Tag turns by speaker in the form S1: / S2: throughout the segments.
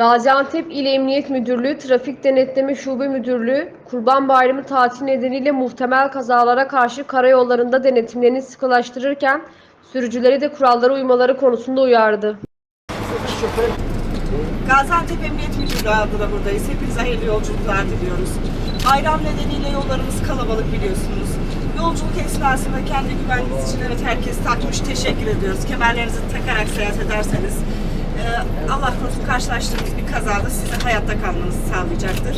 S1: Gaziantep İl Emniyet Müdürlüğü Trafik Denetleme Şube Müdürlüğü Kurban Bayramı tatili nedeniyle muhtemel kazalara karşı karayollarında denetimlerini sıkılaştırırken sürücüleri de kurallara uymaları konusunda uyardı.
S2: Gaziantep Emniyet Müdürlüğü adına buradayız. Hepinize hayırlı yolculuklar diliyoruz. Bayram nedeniyle yollarımız kalabalık biliyorsunuz. Yolculuk esnasında kendi güvenliğiniz için evet herkes takmış teşekkür ediyoruz. Kemerlerinizi takarak seyahat ederseniz Allah korusun karşılaştığınız bir kazada sizin hayatta kalmanızı sağlayacaktır.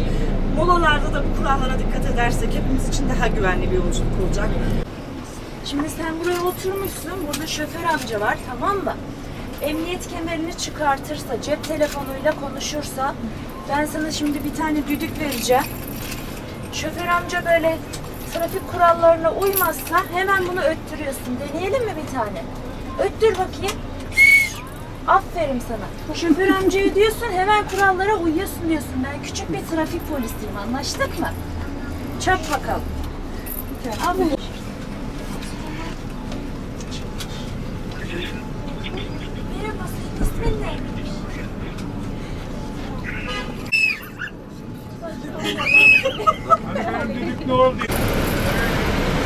S2: Molalarda da bu kurallara dikkat edersek hepimiz için daha güvenli bir yolculuk olacak.
S3: Şimdi sen buraya oturmuşsun. Burada şoför amca var tamam mı? Emniyet kemerini çıkartırsa, cep telefonuyla konuşursa ben sana şimdi bir tane düdük vereceğim. Şoför amca böyle trafik kurallarına uymazsa hemen bunu öttürüyorsun. Deneyelim mi bir tane? Öttür bakayım. Aferin sana. Şoför amcaya diyorsun hemen kurallara uyuyorsun diyorsun. Ben küçük bir trafik polisiyim anlaştık mı? Çak bakalım. Al bunu. Merhaba, senin ismin ne?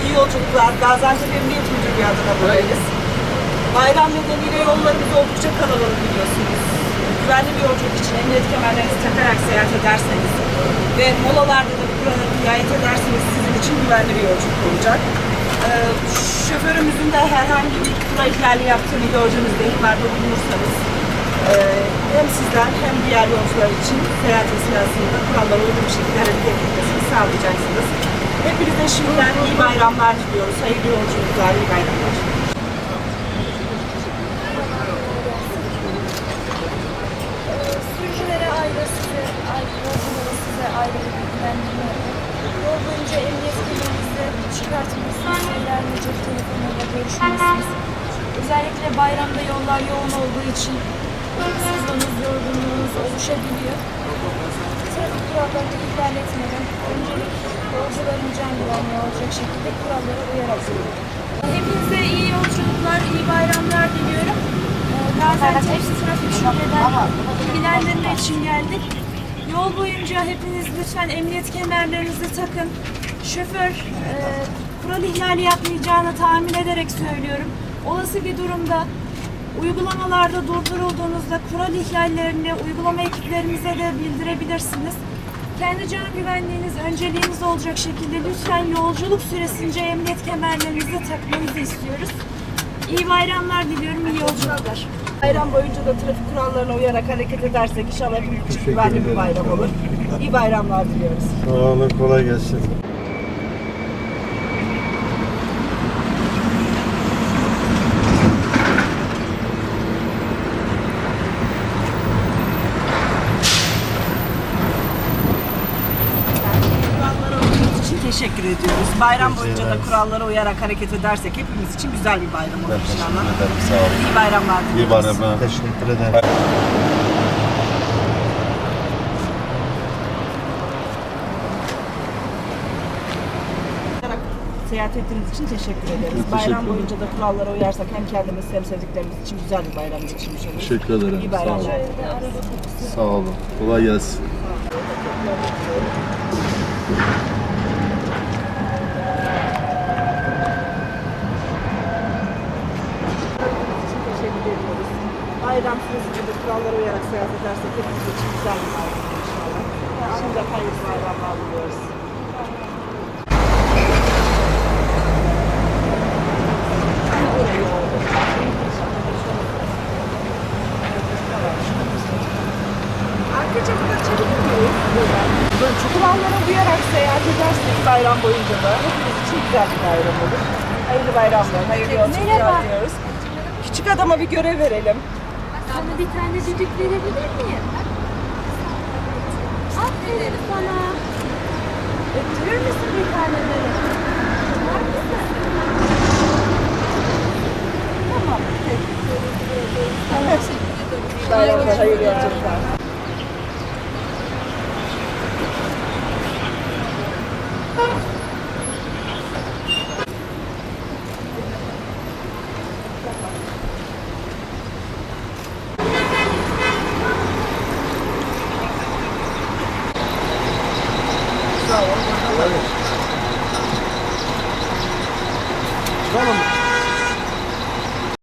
S2: İyi yolculuklar. Gaziantep Emniyet Müdürlüğü adına. Bayram nedeniyle yollarımız oldukça kalabalık biliyorsunuz. Güvenli bir yolculuk için emniyet kemerlerinizi takarak seyahat ederseniz ve molalarda da bu kurallara riayet ederseniz sizin için güvenli bir yolculuk olacak. Ee, şoförümüzün de herhangi bir kural ihlali yaptığını gördüğünüzde ihbarda bulunursanız e, hem sizler hem diğer yolcular için seyahat esnasında kurallara uygun bir şekilde hareket etmesini sağlayacaksınız. Hepinize şimdiden iyi bayramlar diliyoruz. Hayırlı yolculuklar, iyi bayramlar.
S3: Sürücülere ayrı, size ayrı, yolculara size ayrı bir bilgilendirme. Yol boyunca emniyet çıkartmalısınız. Ellerle cep telefonuyla görüşmelisiniz. Özellikle bayramda yollar yoğun olduğu için uykusuzluğunuz, yorgunluğunuz oluşabiliyor. Trafik kurallarını ihlal etmeden öncelik yolcuların can güvenliği olacak şekilde kurallara uyarak Hepinize iyi yolculuklar, iyi bayramlar diliyorum. Ee, Gaziantep Trafik Şube'den bilgilendirme için geldik. Yol boyunca hepiniz lütfen emniyet kemerlerinizi takın. Şoför e, kural ihlali yapmayacağını tahmin ederek söylüyorum. Olası bir durumda uygulamalarda durdurulduğunuzda kural ihlallerini uygulama ekiplerimize de bildirebilirsiniz. Kendi can güvenliğiniz önceliğiniz olacak şekilde lütfen yolculuk süresince emniyet kemerlerinizi takmanızı istiyoruz. İyi bayramlar diliyorum, iyi yolculuklar.
S2: Bayram boyunca da trafik kurallarına uyarak hareket edersek inşallah için güvenli bir bayram olur. İyi bayramlar diliyoruz.
S4: Sağ olun, kolay gelsin.
S2: Kurallara uyduğunuz için teşekkür ediyoruz. Bayram boyunca da kurallara uyarak hareket edersek hepimiz için güzel bir bayram olur inşallah.
S4: teşekkür ederim, sağ olun.
S2: İyi bayramlar diliyoruz.
S4: İyi bayramlar. Teşekkür ederim.
S2: Seyahat ettiğiniz için teşekkür ederiz.
S4: Teşekkür
S2: bayram
S4: ederim.
S2: boyunca da kurallara uyarsak hem kendimiz hem sevdiklerimiz için güzel bir bayram geçirmiş oluruz.
S4: Teşekkür ederim.
S2: İyi
S4: Sağ olun.
S2: bayramlar.
S4: Sağ olun. Kolay gelsin.
S2: Teşekkür ediyoruz. Bayram süresince de kurallara uyarak seyahat edersek hepimiz için güzel bir bayram inşallah. Şimdi hayırlı bayramlar diliyoruz. Arka camına çevirir miyiz? Kurallara uyarak seyahat edersek bayram boyunca da hepimiz için güzel bir bayram olur. Hayırlı bayramlar, hayırlı yolculuklar diliyoruz. Küçük adama bir görev verelim.
S3: Sana bir tane düdük verebilir miyim? Aferin sana. Öttürür müsün bir tane böyle? Var mısın? Tamam.
S2: Bayramlar, hayırlı yolculuklar.
S5: Kolay gelsin. delicious.